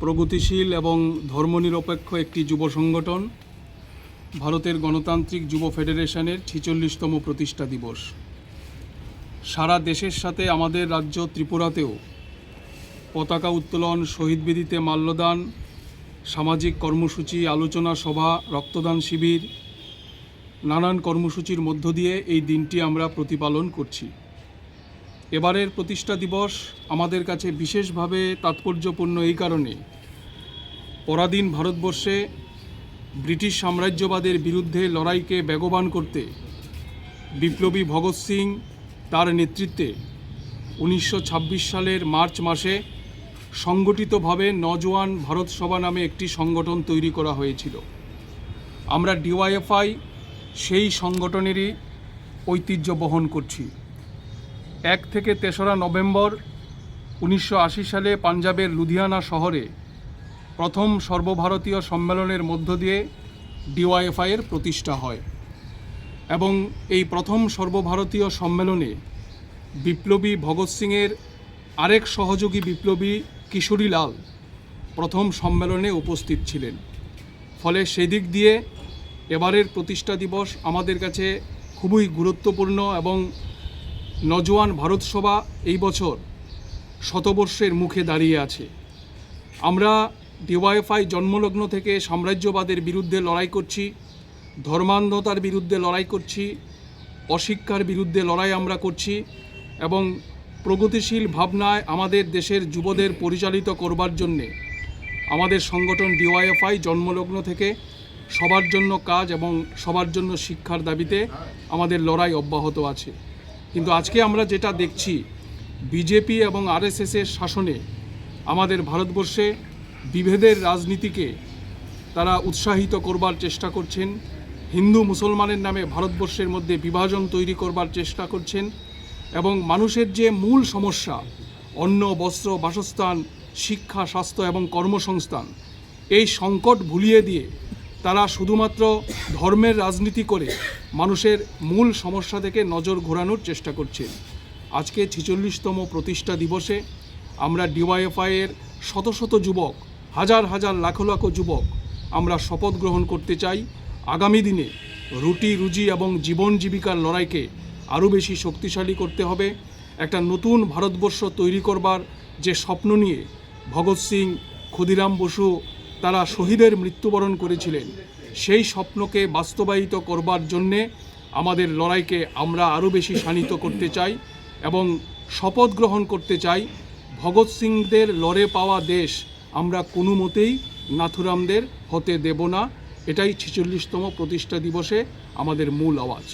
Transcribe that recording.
প্রগতিশীল এবং ধর্মনিরপেক্ষ একটি যুব সংগঠন, ভারতের গণতান্ত্রিক যুব ফেডারেশনের ছিচল্লিশতম প্রতিষ্ঠা দিবস। সারা দেশের সাথে আমাদের রাজ্য ত্রিপুরাতেও পতাকা উত্তোলন, শহীদ বেদিতে মাল্যদান, সামাজিক কর্মসূচি, আলোচনা সভা, রক্তদান শিবির, নানান কর্মসূচির মধ্য দিয়ে এই দিনটি আমরা প্রতিপালন করছি। এবারের প্রতিষ্ঠা দিবস আমাদের কাছে বিশেষভাবে তাৎপর্যপূর্ণ এই কারণে। পরাধীন ভারতবর্ষে ব্রিটিশ সাম্রাজ্যবাদের বিরুদ্ধে লড়াইকে বেগবান করতে বিপ্লবী ভগৎ সিং তার নেতৃত্বে উনিশশো ছাব্বিশ সালের মার্চ মাসে সংগঠিতভাবে নজওয়ান ভারত সভা নামে একটি সংগঠন তৈরি করা হয়েছিল। আমরা ডিওয়াইএফআই সেই সংগঠনেরই ঐতিহ্য বহন করছি। এক থেকে তেসরা নভেম্বর উনিশশো আশি সালে পাঞ্জাবের লুধিয়ানা শহরে প্রথম সর্বভারতীয় সম্মেলনের মধ্য দিয়ে ডিওয়াইএফআইয়ের প্রতিষ্ঠা হয় এবং এই প্রথম সর্বভারতীয় সম্মেলনে বিপ্লবী ভগৎ সিংয়ের আরেক সহযোগী বিপ্লবী কিশোরীলাল প্রথম সম্মেলনে উপস্থিত ছিলেন। ফলে সেদিক দিয়ে এবারের প্রতিষ্ঠা দিবস আমাদের কাছে খুবই গুরুত্বপূর্ণ এবং নজওয়ান ভারত সভা এই বছর শতবর্ষের মুখে দাঁড়িয়ে আছে। আমরা ডিওয়াইফাই জন্মলগ্ন থেকে সাম্রাজ্যবাদের বিরুদ্ধে লড়াই করছি, ধর্মান্ধতার বিরুদ্ধে লড়াই করছি, অশিক্ষার বিরুদ্ধে লড়াই আমরা করছি এবং প্রগতিশীল ভাবনায় আমাদের দেশের যুবদের পরিচালিত করবার জন্যে আমাদের সংগঠন ডিওয়াইএফআই জন্মলগ্ন থেকে সবার জন্য কাজ এবং সবার জন্য শিক্ষার দাবিতে আমাদের লড়াই অব্যাহত আছে। কিন্তু আজকে আমরা যেটা দেখছি, বিজেপি এবং আরএসএসের শাসনে আমাদের ভারতবর্ষে বিভেদের রাজনীতিকে তারা উৎসাহিত করবার চেষ্টা করছেন। হিন্দু মুসলমানের নামে ভারতবর্ষের মধ্যে বিভাজন তৈরি করবার চেষ্টা করছেন এবং মানুষের যে মূল সমস্যা, অন্ন, বস্ত্র, বাসস্থান, শিক্ষা, স্বাস্থ্য এবং কর্মসংস্থান, এই সংকট ভুলিয়ে দিয়ে তারা শুধুমাত্র ধর্মের রাজনীতি করে মানুষের মূল সমস্যা থেকে নজর ঘোরানোর চেষ্টা করছেন আজকে ছেচল্লিশতম প্রতিষ্ঠা দিবসে আমরা ডিওয়াইএফআইয়ের শত শত যুবক, হাজার হাজার লাখো লাখো যুবক আমরা শপথ গ্রহণ করতে চাই। আগামী দিনে রুটি, রুজি এবং জীবন জীবিকার লড়াইকে আরও বেশি শক্তিশালী করতে হবে। একটা নতুন ভারতবর্ষ তৈরি করবার যে স্বপ্ন নিয়ে ভগৎ সিং, ক্ষুদিরাম বসু তারা শহীদের মৃত্যুবরণ করেছিলেন। সেই স্বপ্নকে বাস্তবায়িত করবার জন্যে আমাদের লড়াইকে আমরা আরও বেশি শানিত করতে চাই এবং শপথ গ্রহণ করতে চাই, ভগৎ সিংদের লড়ে পাওয়া দেশ আমরা কোনো মতেই নাথুরামদের হতে দেব না। এটাই ছেচল্লিশতম প্রতিষ্ঠা দিবসে আমাদের মূল আওয়াজ।